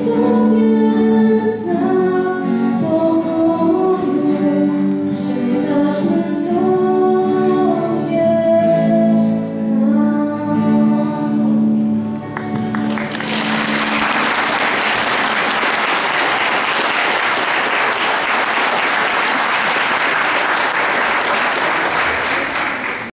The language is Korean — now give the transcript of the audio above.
시간